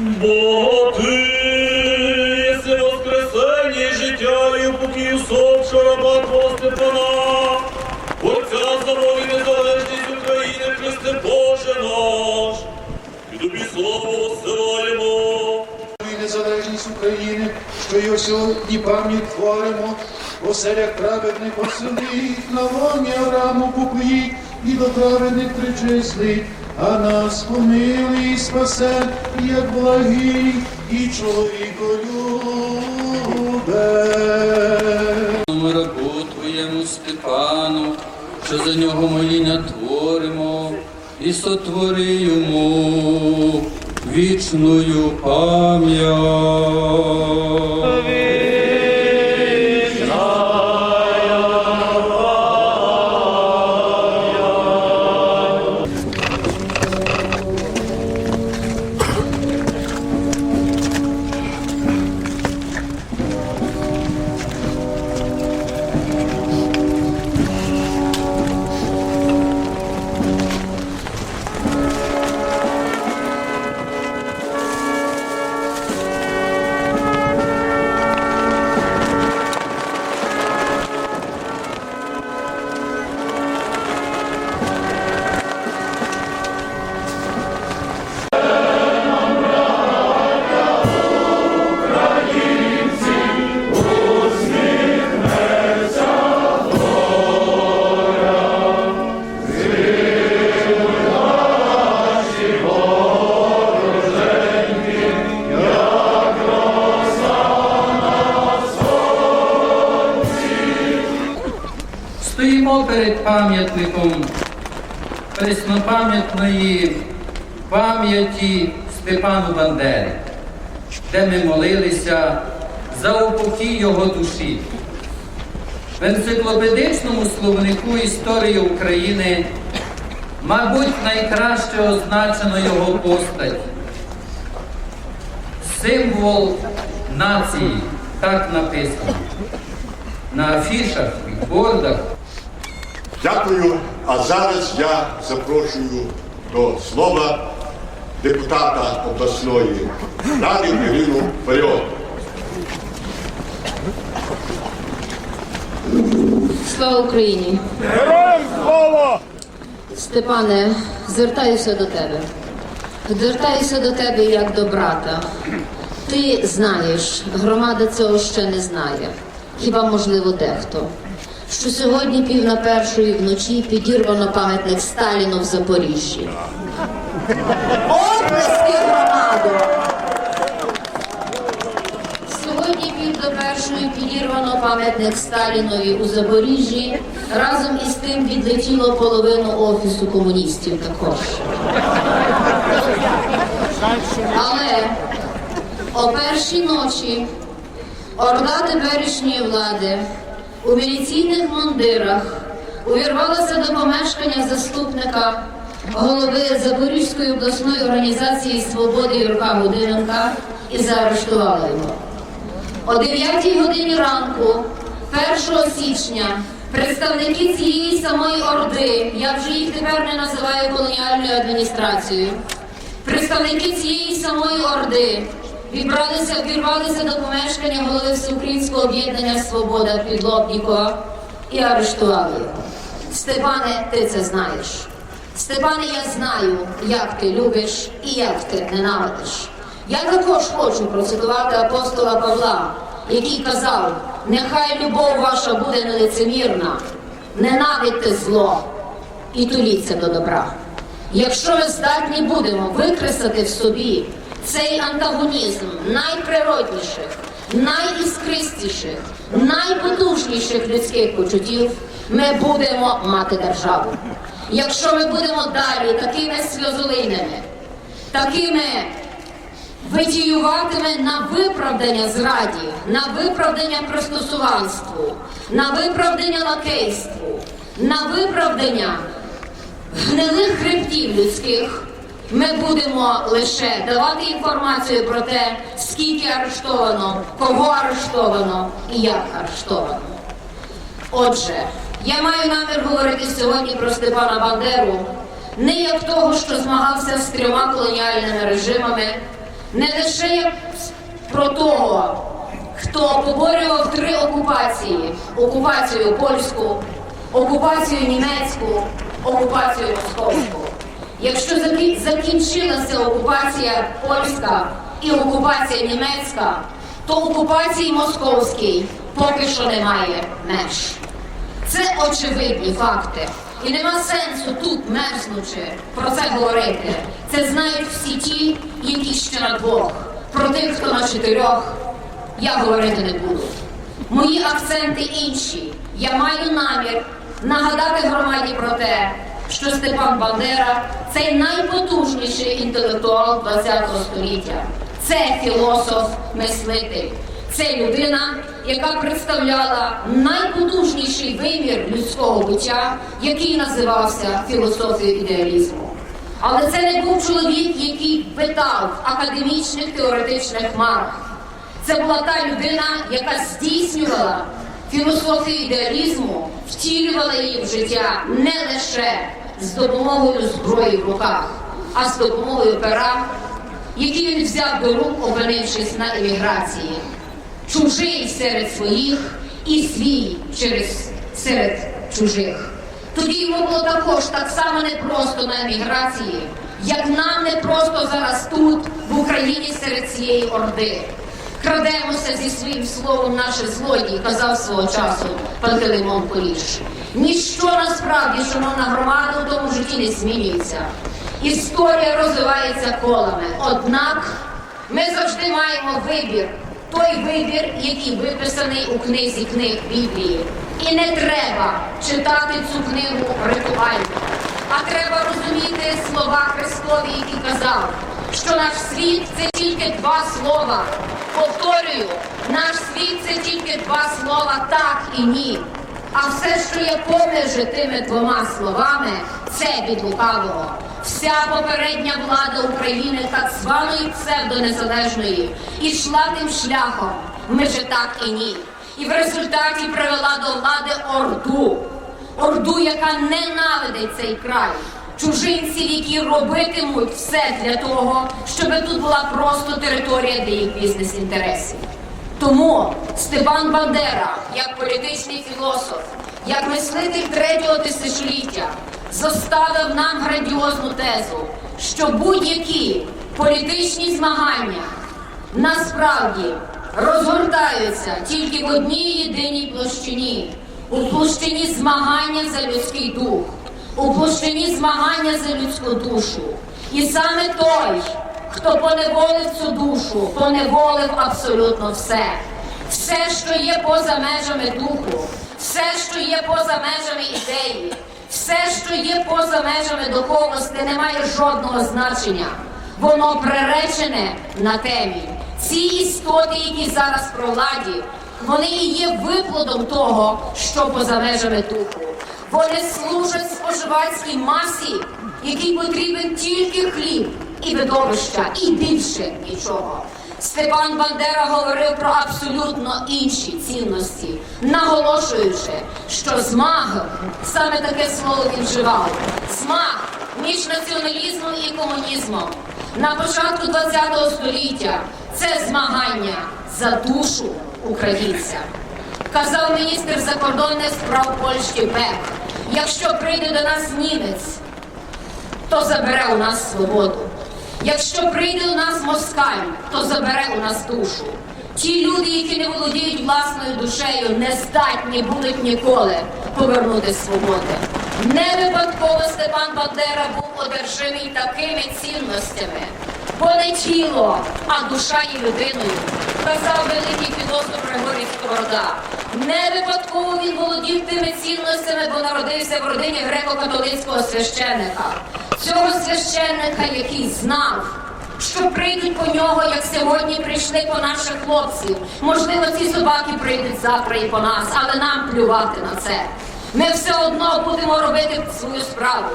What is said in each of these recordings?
Бо ти єси воскресення життя і упокій усопшого раба Твого Степана, Отця здоров'я і незалежність України, Христе Боже наш, і тобі славу посилаємо. і незалежність України, що й сьогодні пам'ять творимо, оселях праведних оселить, на лоні Аврааму покоїть, і до праведних причислить, а нас помилуй і спасе, як благий і чоловіколюбе. Ми рабу Твоєму Степану, що за нього моління творимо, і сотвори йому вічною пам'ять. Пам'ятником преснопам'ятної пам'яті Степану Бандери, де ми молилися за упокій його душі. В енциклопедичному словнику історії України, мабуть, найкраще означено його постать. Символ нації, так написано. На афішах, бікбордах. Дякую. А зараз я запрошую до слова депутата обласної ради Ірину Фаріон. Слава Україні! Героям слава! Степане, звертаюся до тебе. Звертаюся до тебе як до брата. Ти знаєш, громада цього ще не знає. Хіба можливо дехто? Що сьогодні пів на першої вночі підірвано пам'ятник Сталіну в Запоріжжі. Оплески громаду! Сьогодні пів до першої підірвано пам'ятник Сталінові у Запоріжжі. Разом із тим відлетіло половину офісу комуністів також. Але о першій ночі орда теперішньої влади у міліційних мундирах увірвалася до помешкання заступника голови Запорізької обласної організації свободи Юрка Гудиненка і заарештувала його. О 9 годині ранку, 1 січня, представники цієї самої Орди, я вже їх тепер не називаю колоніальною адміністрацією, представники цієї самої Орди вібралися, вірвалися до помешкання голови Всеукраїнського об'єднання Свобода Підлобнікова і арештували його. Степане, ти це знаєш. Степане, я знаю, як ти любиш і як ти ненавидиш. Я також хочу процитувати апостола Павла, який казав: нехай любов ваша буде нелицемірна, ненавидьте зло і туліться до добра. Якщо ми здатні будемо викреслити в собі цей антагонізм найприродніших, найіскристіших, найпотужніших людських почуттів, ми будемо мати державу. Якщо ми будемо далі такими сльозолинними, такими витіюватиме на виправдання зраді, на виправдання пристосуванству, на виправдання лакейству, на виправдання гнилих хребтів людських. Ми будемо лише давати інформацію про те, скільки арештовано, кого арештовано і як арештовано. Отже, я маю намір говорити сьогодні про Степана Бандеру не як того, що змагався з трьома колоніальними режимами, не лише як про того, хто поборював три окупації: окупацію польську, окупацію німецьку, окупацію московську. Якщо закінчилася окупація польська і окупація німецька, то окупації московській поки що немає меж. Це очевидні факти. І нема сенсу тут, мерзнучи, про це говорити. Це знають всі ті, які ще на двох. Про тих, хто на чотирьох, я говорити не буду. Мої акценти інші. Я маю намір нагадати громаді про те, що Степан Бандера це найпотужніший інтелектуал ХХ століття. Це філософ-мислитель. Це людина, яка представляла найпотужніший вимір людського буття, який називався філософією ідеалізму. Але це не був чоловік, який витав в академічних теоретичних хмарах. Це була та людина, яка здійснювала філософію ідеалізму, втілювала її в життя не лише з допомогою зброї в руках, а з допомогою пера, який він взяв до рук, опинившись на еміграції. Чужий серед своїх і свій через серед чужих. Тоді йому було також так само непросто на еміграції, як нам не просто зараз тут, в Україні, серед цієї орди. Крадемося зі своїм словом наше злодії, казав свого часу Пантелеймон Поліш. Ніщо насправді, шановна громада, у тому житті не змінюється. Історія розвивається колами. Однак ми завжди маємо вибір. Той вибір, який виписаний у книзі книг Біблії. І не треба читати цю книгу ритуально. А треба розуміти слова Христові, які казав, що наш світ це тільки два слова. Повторюю, наш світ це тільки два слова так і ні. А все, що є поміж тими двома словами, це від лукавого. Вся попередня влада України, так званої псевдонезалежної, ішла тим шляхом. Ми же так і ні. І в результаті привела до влади орду. Орду, яка ненавидить цей край. Чужинців, які робитимуть все для того, щоб тут була просто територія для їх бізнес-інтересів. Тому Степан Бандера, як політичний філософ, як мислитель третього тисячоліття, зоставив нам грандіозну тезу, що будь-які політичні змагання насправді розгортаються тільки в одній єдиній площині, у площині змагання за людський дух, у площині змагання за людську душу. І саме той, хто поневолив цю душу, поневолив абсолютно все. Все, що є поза межами духу, все, що є поза межами ідеї, все, що є поза межами духовності, не має жодного значення. Воно приречене на темі. Ці істоти, які зараз при владі, вони і є виплодом того, що поза межами духу. Вони служать споживацькій масі, якій потрібен тільки хліб і видовища, і більше нічого. Степан Бандера говорив про абсолютно інші цінності, наголошуючи, що змаг саме таке слово він вживав. Змаг між націоналізмом і комунізмом на початку ХХ століття це змагання за душу українця. Казав міністр закордонних справ Польщі Бек, якщо прийде до нас німець, то забере у нас свободу. Якщо прийде у нас москаль, то забере у нас душу. Ті люди, які не володіють власною душею, не здатні будуть ніколи повернути свободи. Не випадково Степан Бандера був одержимий такими цінностями, бо не тіло, а душа є людиною. Казав великий філософ Григорій Сковорода. Не випадково він володів тими цінностями, бо народився в родині греко-католицького священника. Цього священника, який знав, що прийдуть по нього, як сьогодні прийшли по наших хлопців. Можливо, ці собаки прийдуть завтра і по нас, але нам плювати на це. Ми все одно будемо робити свою справу.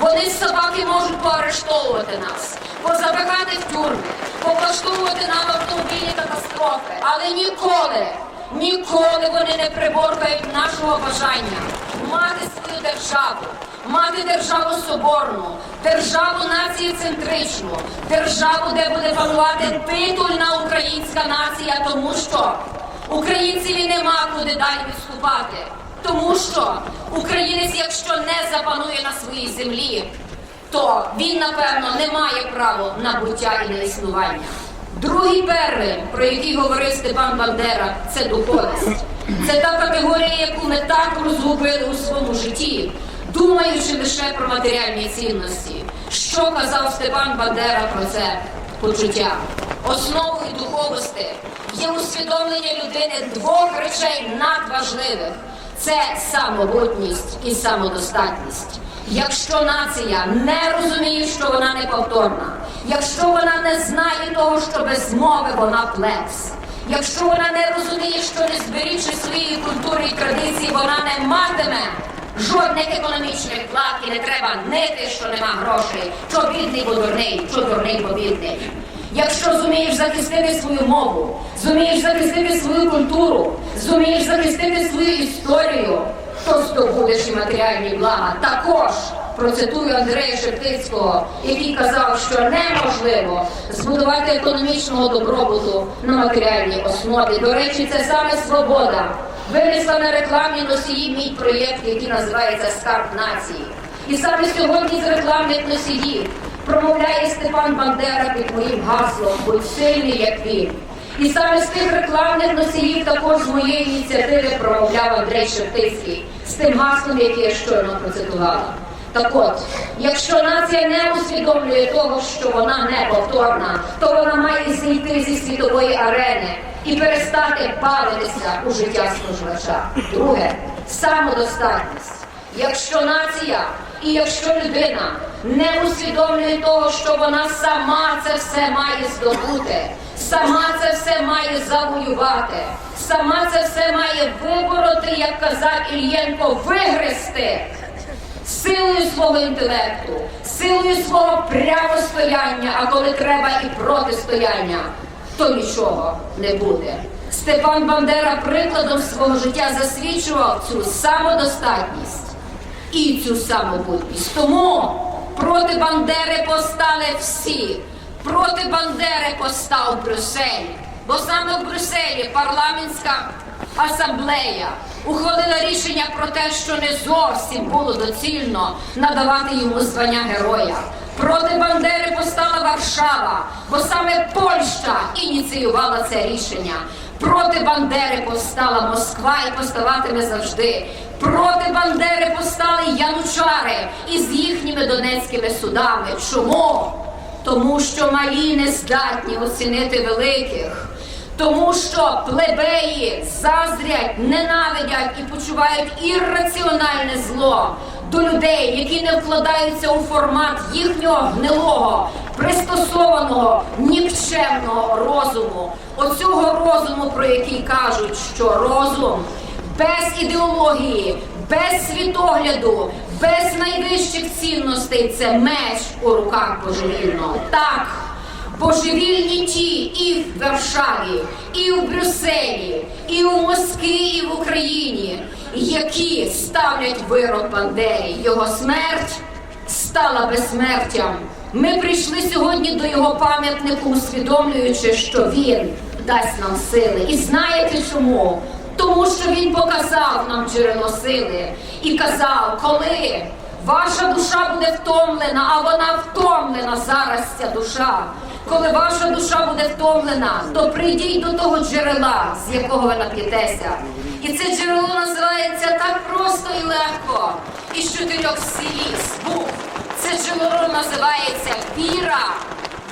Вони собаки можуть поарештовувати нас, позабігати в тюрми, повлаштовувати нам автомобільні катастрофи, але ніколи, ніколи вони не приборкають нашого бажання мати свою державу, мати державу соборну, державу націєцентричну, державу, де буде панувати титульна українська нація, тому що українцеві нема куди далі відступати. Тому що українець, якщо не запанує на своїй землі, то він, напевно, не має права на буття і на існування. Другий первин, про який говорив Степан Бандера, це духовність. Це та категорія, яку ми так розгубили у своєму житті, думаючи лише про матеріальні цінності. Що казав Степан Бандера про це почуття? Основою духовості є усвідомлення людини двох речей надважливих: це самобутність і самодостатність. Якщо нація не розуміє, що вона неповторна, якщо вона не знає того, що без мови вона плекс, якщо вона не розуміє, що не зберігши своєї культури і традиції, вона не матиме жодних економічних благ і не треба нити, що нема грошей, що бідний, бо дурний, що дурний, бо бідний. Якщо зумієш захистити свою мову, зумієш захистити свою культуру, зумієш захистити свою історію, то здобудеш і матеріальні блага. Також процитую Андрея Шептицького, який казав, що неможливо збудувати економічного добробуту на матеріальній основі. До речі, це саме свобода. Винесла на рекламні носії мій проєкт, який називається Скарб нації. І саме сьогодні з рекламних носіїв промовляє Степан Бандера під моїм гаслом Будь сильний, як він. І саме з тих рекламних носіїв також з моєї ініціативи промовляв Андрей Шептицький з тим гаслом, яке я щойно процитувала. Так от, якщо нація не усвідомлює того, що вона неповторна, то вона має зійти зі світової арени і перестати бавитися у життя споживача. Друге самодостатність. Якщо нація і якщо людина не усвідомлює того, що вона сама це все має здобути, сама це все має завоювати, сама це все має вибороти, як казав Ільєнко, вигризти силою свого інтелекту, силою свого прямостояння, а коли треба і протистояння, то нічого не буде. Степан Бандера прикладом свого життя засвідчував цю самодостатність і цю самобутність. Тому проти Бандери постали всі. Проти Бандери постав Брюссель. Бо саме в Брюсселі парламентська асамблея ухвалила рішення про те, що не зовсім було доцільно надавати йому звання героя. Проти Бандери постала Варшава, бо саме Польща ініціювала це рішення. Проти Бандери постала Москва і поставатиме завжди. Проти Бандери постали янучари із їхніми донецькими судами. Чому? Тому що малі не здатні оцінити великих. Тому що плебеї заздрять, ненавидять і почувають ірраціональне зло до людей, які не вкладаються у формат їхнього гнилого, пристосованого, нікчемного розуму. Оцього розуму, про який кажуть, що розум без ідеології, без світогляду, без найвищих цінностей це меч у руках божевільного. Так. Божевільні ті і в Варшаві, і в Брюсселі, і у Москві, і в Україні, які ставлять вирок Бандері. Його смерть стала безсмертям. Ми прийшли сьогодні до його пам'ятнику, усвідомлюючи, що він дасть нам сили. І знаєте чому? Тому що він показав нам джерело сили і казав, коли ваша душа буде втомлена, а вона втомлена зараз ця душа. Коли ваша душа буде втомлена, то прийдіть до того джерела, з якого ви нап'єтеся. І це джерело називається так просто і легко. Із чотирьох сліз. Бух. Це джерело називається віра.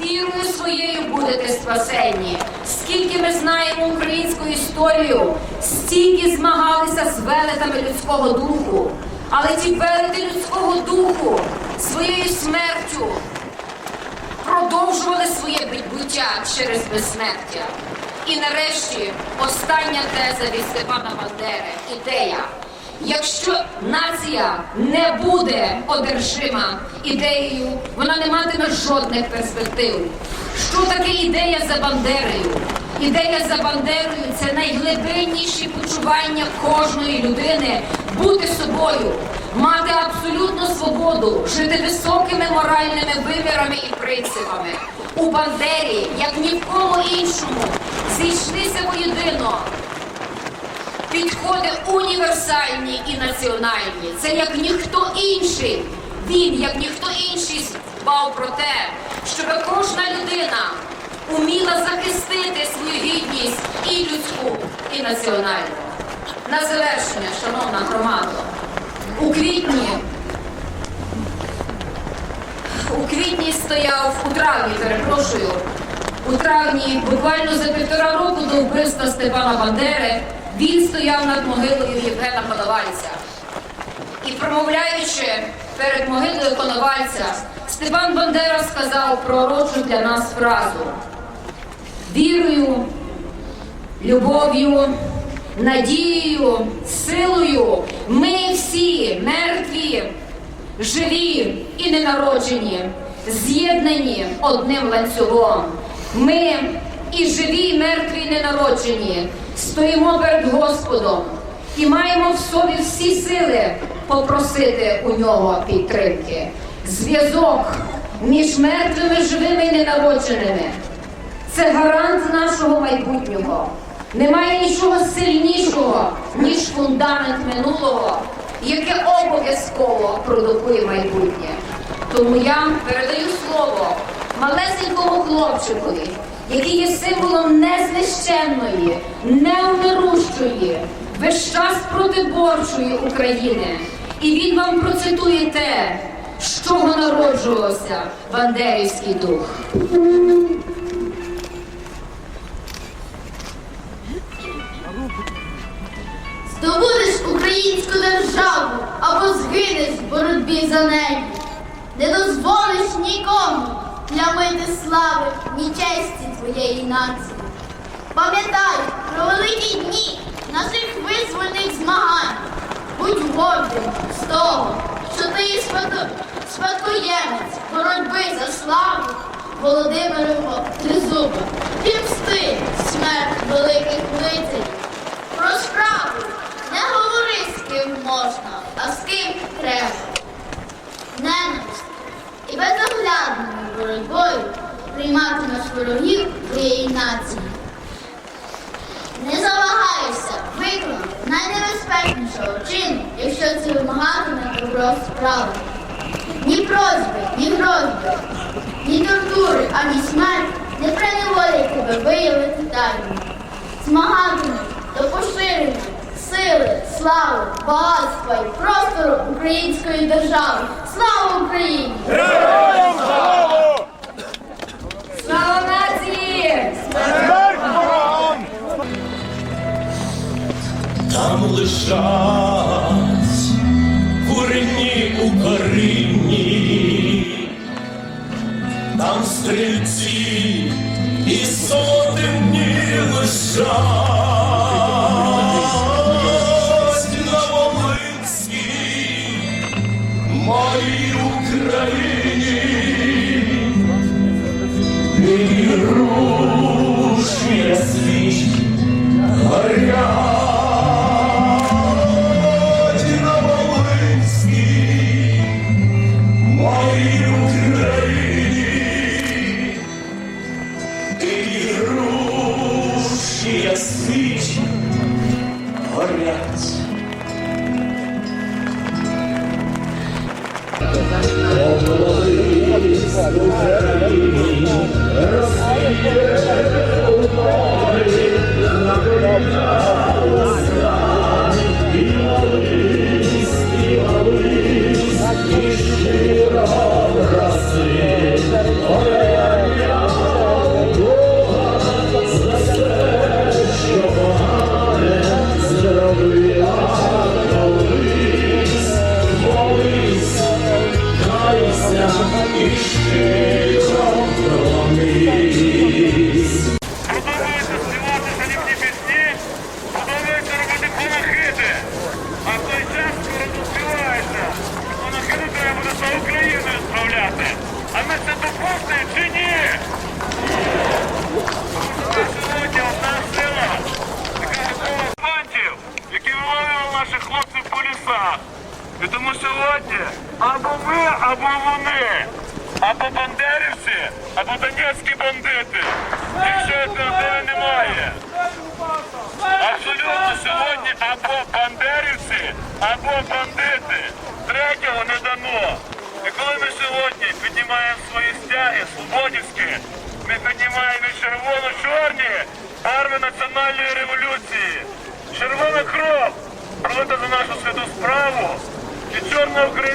Вірою своєю будете спасені. Скільки ми знаємо українську історію, стільки змагалися з велетами людського духу. Але ті велети людського духу своєю смертю продовжували своє буття через безсмертя. І нарешті остання теза від Степана Бандери ідея. Якщо нація не буде одержима ідеєю, вона не матиме жодних перспектив. Що таке ідея за Бандерою? Ідея за Бандерою це найглибинніші почування кожної людини бути собою, мати абсолютну свободу, жити високими моральними вимірами і принципами. У Бандері, як ні в кому іншому, зійшлися воєдино підходи універсальні і національні. Це як ніхто інший. Він, як ніхто інший, дбав про те, щоб кожна людина уміла захистити свою гідність і людську, і національну. На завершення, шановна громада, у квітні. У квітні стояв у травні, перепрошую. У травні, буквально за півтора року до вбивства Степана Бандери, він стояв над могилою Євгена Коновальця. І промовляючи перед могилою Коновальця, Степан Бандера сказав пророчу для нас фразу: вірою, любов'ю, надією, силою ми всі мертві, живі і ненароджені, з'єднані одним ланцюгом. Ми і живі, і мертві, і ненароджені, стоїмо перед Господом і маємо в собі всі сили попросити у нього підтримки. Зв'язок між мертвими, живими і ненародженими. Це гарант нашого майбутнього. Немає нічого сильнішого, ніж фундамент минулого, яке обов'язково продукує майбутнє. Тому я передаю слово малесенькому хлопчикові, який є символом незнищенної, неумирущої, весь час протиборчої України. І він вам процитує те, з чого народжувався Бандерівський дух. Здобудеш українську державу або згинеш в боротьбі за неї. Не дозволиш нікому плямити слави ні честі твоєї нації. Пам'ятай про великі дні наших визвольних змагань. Будь гордим з того, що ти спадкоємець боротьби за славу Володимирового Тризуба. І мсти смерть великих лицарів. Про справу не говори з ким можна, а з ким треба. Ненависть і безоглядною прийматимеш ворогів твоєї нації. Не завагайся виконати найнебезпечнішого чину, якщо це вимагатиме добро справи. Ні просьби, ні грозби, ні тортури, ані смерть не приневолять тебе виявити тайну. Змагатимуть до поширення сили, слави, багатства і простору української держави. Слава Україні! Слава нації! Там лежать курені у корінні, там стрільці і не лежать Продовжуєте співати жалібні пісні,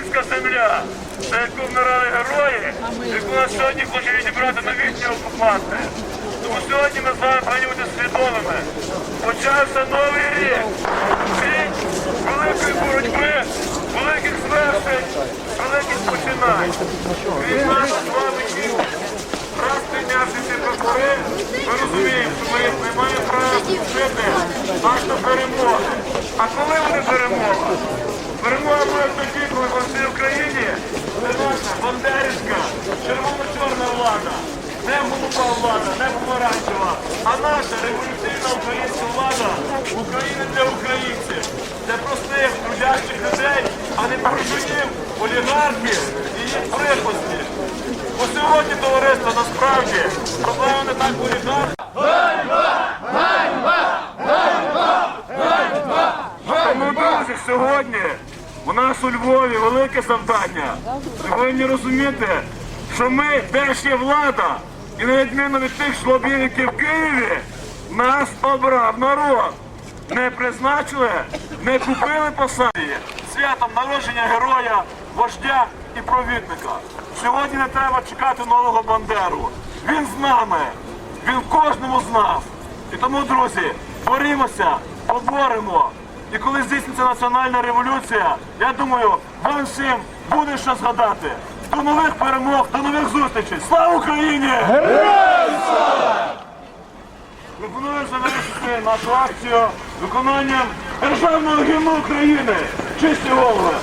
українська земля, за яку вмирали герої, яку нас сьогодні хоче відібрати новітні окупанти. Тому сьогодні ми з вами повинні бути свідомими. Почався новий рік. Рік великої боротьби, великих звершень, великих починань. Від нас з вами діл. Раз прийнявши ці прапори, ми розуміємо, що ми не маємо права жити аж до перемоги. А коли буде перемога? Перемога буде тоді, по всій Україні це наша бандерівська, червоно-чорна влада. Не голуба влада, не помаранчева, а наша революційна українська влада України для українців, для простих трудящих людей, а не буржуїв, олігархів і їх прихвостів. Бо сьогодні товариство насправді проблема не так в олігархах. Тому, сьогодні у нас у Львові велике завдання. Ви повинні розуміти, що ми теж є влада. І на відміну від тих шлобів, які в Києві, нас обрав народ. Не призначили, не купили посаді святом народження героя, вождя і провідника. Сьогодні не треба чекати нового Бандеру. Він з нами, він кожному з нас. І тому, друзі, борімося, поборемо. І коли здійсниться національна революція, я думаю, вам всім буде що згадати. До нових перемог, до нових зустрічей. Слава Україні! Пропоную завершити нашу акцію виконанням державного гімну України. Чисті голови!